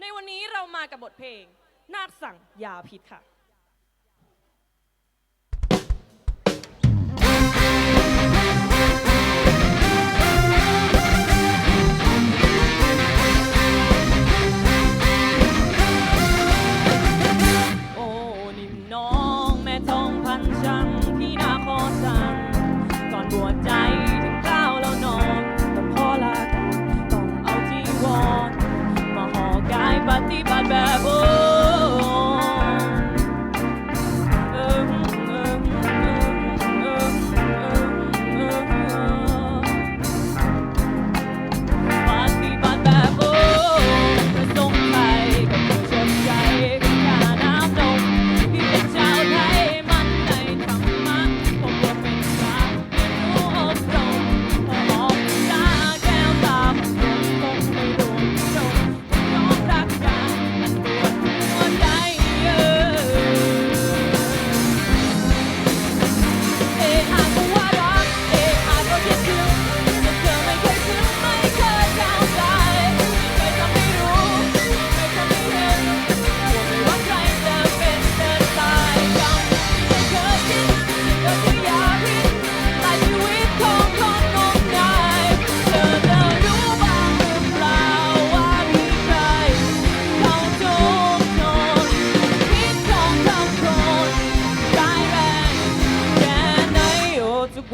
ในวันนี้เรามากับบทเพลง นาคสั่งยาพิษค่ะ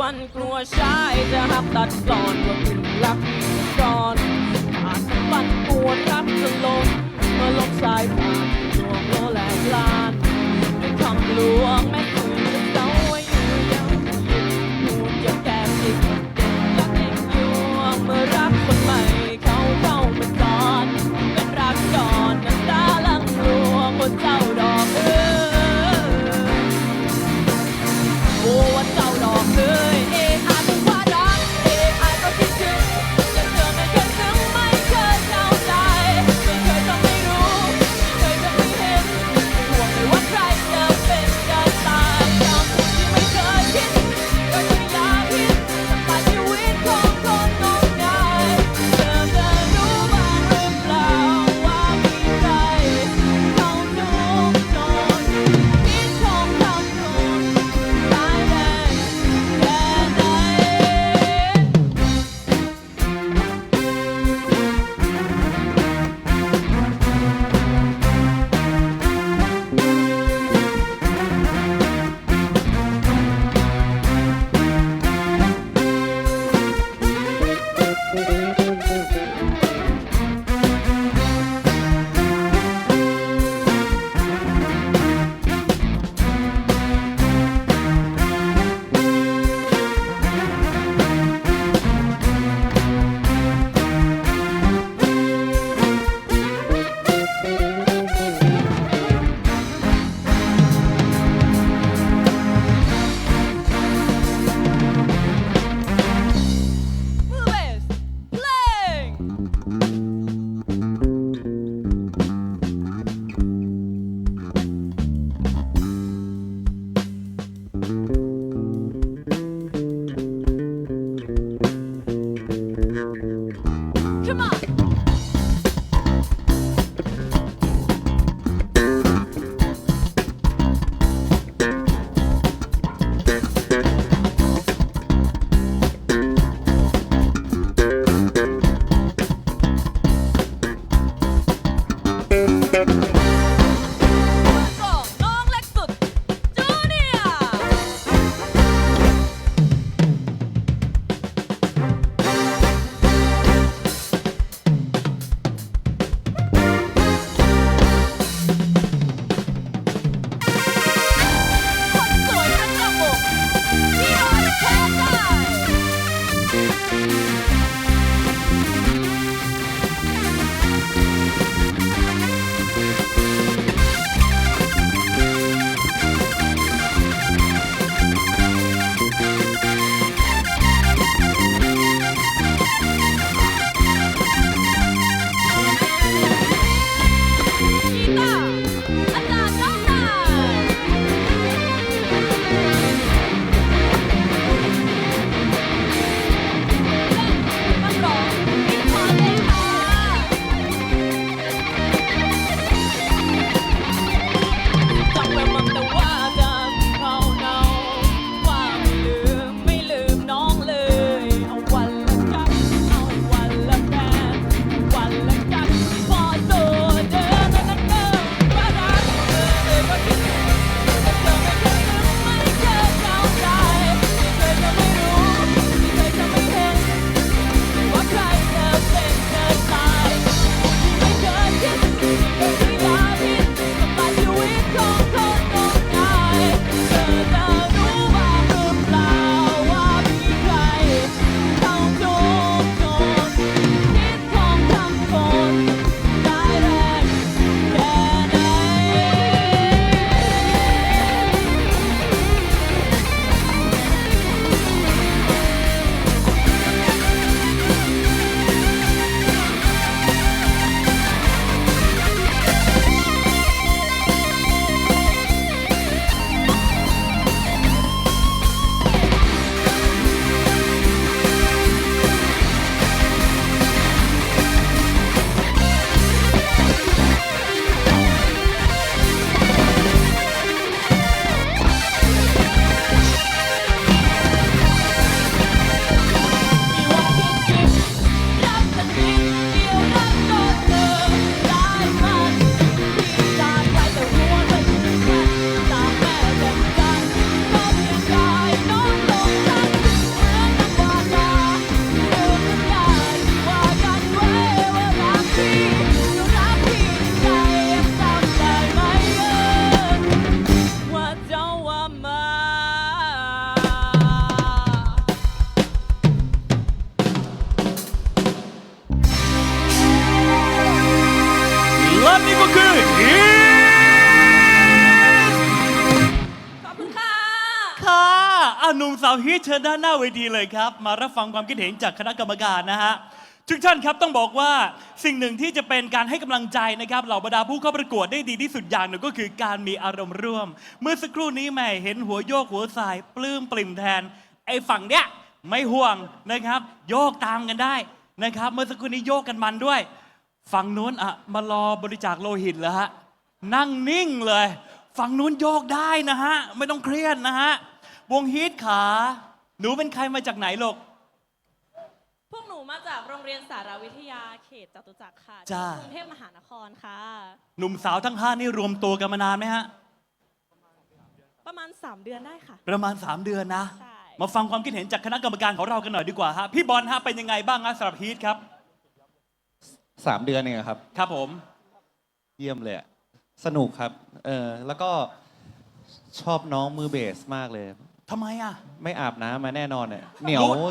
วันกลัวชายจะหักตัดตอนว่าคุณรักก่อนอาจปั่นปวดรักจะลงเมื่อลบสายตาลวงโลแหลกลานไม่คำหลวงแม่ หนุ่มสาวฮีทเชิญด้านหน้าเวทีเลยครับ มารับฟังความคิดเห็นจากคณะกรรมการนะฮะทุกท่านครับต้องบอกว่าสิ่งหนึ่งที่จะเป็นการให้กำลังใจนะครับเหล่าบรรดาผู้เข้าประกวดได้ดีที่สุดอย่างหนึ่งก็คือการมีอารมณ์ร่วม เมื่อสักครู่นี้แม่เห็นหัวโยกหัวสาย ปลื้มปริ่มแทน ไอ้ฝั่งเนี้ยไม่ห่วงนะครับ โยกตามกันได้นะครับ เมื่อสักครู่นี้โยกกันมันด้วย ฝั่งนู้นอะมารอบริจาคโลหิตเหรอฮะนั่งนิ่งเลย ฝั่งนู้นโยกได้นะฮะไม่ต้องเครียดนะฮะ วงฮีทขา หนูเป็นใครมาจากไหนลูก พวกหนูมาจากโรงเรียนสารวิทยาเขตจตุจักรค่ะจ้ากรุงเทพมหานครค่ะ หนุ่มสาวทั้งห้านี่รวมตัวกันมานานไหมฮะ ประมาณ 3 เดือนได้ค่ะ ประมาณ 3 เดือนนะ ใช่ มาฟังความคิดเห็นจากคณะกรรมการของเรากันหน่อยดีกว่าฮะ พี่บอลฮะเป็นยังไงบ้างฮะสำหรับฮีทครับ สามเดือนเองอะครับ ครับผม เยี่ยมเลยอะสนุกครับ เออแล้วก็ชอบน้องมือเบสมากเลย ทำไมอะ ไม่อาบน้ำมาแน่นอนเนี่ยเหนียวรู้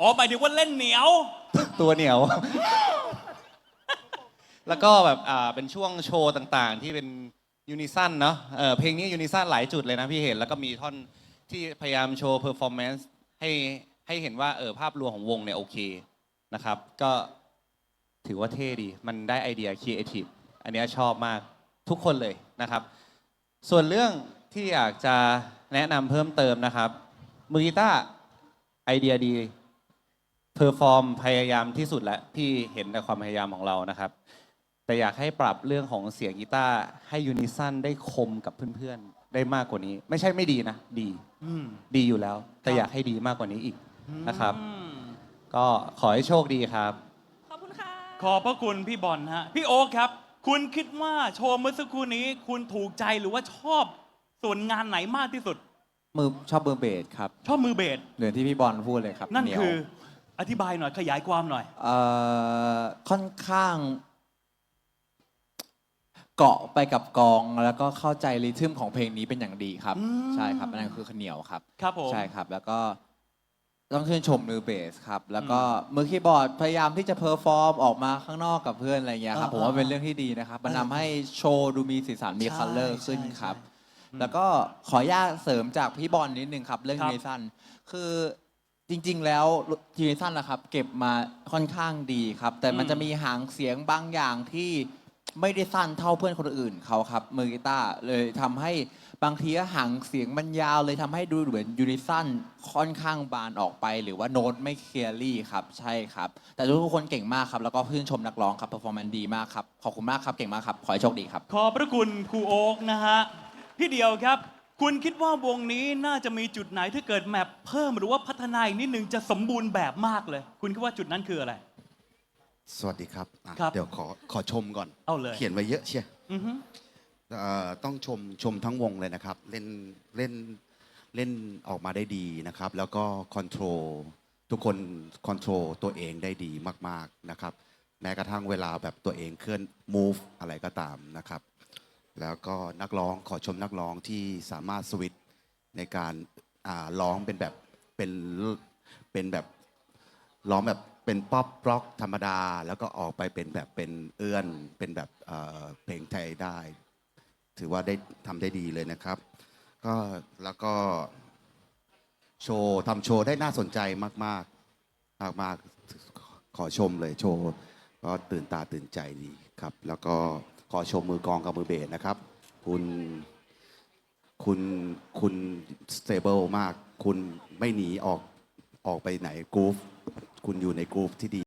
อ๋อหมายถึงว่าเล่นเหนียว ตัวเหนียว แล้วก็แบบอ่าเป็นช่วงโชว์ต่างๆ ที่เป็นยูนิซันเนาะเออเพลงนี้ยูนิซันหลายจุดเลยนะพี่เห็น แล้วก็มีท่อนที่พยายามโชว์เพอร์ฟอร์แมนซ์ให้ให้เห็นว่าเออภาพรวมของวงเนี่ยโอเคนะครับ ก็ถือว่าเท่ดี มันได้ไอเดียครีเอทีฟอันเนี้ยชอบมากทุกคนเลยนะครับ ส่วนเรื่องที่อยากจะ แนะนำเพิ่มเติมนะครับ มือกีตาร์ไอเดียดีเพอร์ฟอร์มพยายามที่สุดแล้วพี่เห็นในความพยายามของเรานะครับ แต่อยากให้ปรับเรื่องของเสียงกีตาร์ให้ยูนิซันได้คมกับเพื่อนๆ ได้มากกว่านี้ ไม่ใช่ไม่ดีนะ ดีอืมดีอยู่แล้ว แต่ครับอยากให้ดีมากกว่านี้อีกนะครับอืมก็ขอให้โชคดีครับ ขอบคุณค่ะ ขอบพระคุณพี่บอลฮะ พี่โอ๊คครับ คุณคิดว่าโชว์เมื่อสักครู่นี้ คุณถูกใจหรือว่าชอบ ส่วนงานไหนมากที่สุด มือชอบมือเบสครับชอบมือเบสเหมือนที่พี่บอลพูดเลยครับนั่นเหยวคืออธิบายหน่อยขยายความหน่อย เอ่อค่อนข้าง เกาะไปกับกองแล้วก็เข้าใจริทึมของเพลงนี้เป็นอย่างดีครับ อืม ใช่ครับอันนั้นคือขาวเหนียวครับ ครับผม ใช่ครับ แล้วก็ต้องชื่นชมมือเบสครับ แล้วก็มือคีย์บอร์ดพยายามที่จะเพอร์ฟอร์มออกมาข้างนอกกับเพื่อนอะไรเงี้ยครับ อ่าผมว่าเป็นเรื่องที่ดีนะครับ มันทำให้โชว์ดูมีสีสันมีใช่คัลเลอร์ขึ้นใช่ครับ ใช่ แล้วก็ขออนุญาตเสริมจากพี่บอลนิดนึงครับ เรื่องครับยูนิซันคือจริงๆแล้วยูนิซันนะครับ เก็บมาค่อนข้างดีครับ แต่มันอืมจะมีหางเสียงบางอย่างที่ไม่ได้สั้นเท่าเพื่อนคนอื่นเขาครับมือกีตาร์เลยทำให้บางทีหางเสียงมันยาวเลยทำให้ดูเหมือนยูนิซันค่อนข้างบานออกไป หรือว่าโน้ตไม่เคลียร์ลี่ครับใช่ครับ แต่ทุกคนเก่งมากครับแล้วก็ชื่นชมนักร้องครับเปอร์ฟอร์แมนซ์ดีมากครับขอบคุณมากครับเก่งมากครับขอให้โชคดีครับ ขอบพระคุณครูโอ๊กนะฮะ พี่เดียวครับ คุณคิดว่าวงนี้น่าจะมีจุดไหนถ้าเกิดแมปเพิ่มหรือว่าพัฒนาอีกนิดนึงจะสมบูรณ์แบบมากเลย คุณคิดว่าจุดนั้นคืออะไร สวัสดีครับอะครับเดี๋ยวขอขอชมก่อนเอาเลยเขียนไว้เยอะเชียอือฮึเอ่อต้องชมชมทั้งวงเลยนะครับ เล่นเล่นเล่นออกมาได้ดีนะครับ แล้วก็คอนโทรลทุกคนคอนโทรลตัวเองได้ดีมาก ๆนะครับ แม้กระทั่งเวลาแบบตัวเองเคลื่อน move อะไรก็ตามนะครับ แล้วก็นักร้องขอชมนักร้องที่สามารถสวิตในการร้องเป็นแบบเป็นเป็นแบบร้องแบบเป็นป๊อปร็อกธรรมดา แล้วก็ออกไปเป็นแบบเป็นเอื้อนเป็นแบบเพลงไทยได้ ถือว่าได้ทำได้ดีเลยนะครับ ก็แล้วก็โชว์ทำโชว์ได้น่าสนใจมากๆ มากมากๆขอชมเลยโชว์ก็ตื่นตาตื่นใจดีครับ แล้วก็ อชมมือกองกับมือเบสนะครับ คุณคุณคุณสเตเบิลมาก คุณไม่หนีออกออกไปไหนกรูฟคุณอยู่ในกรูฟที่ดี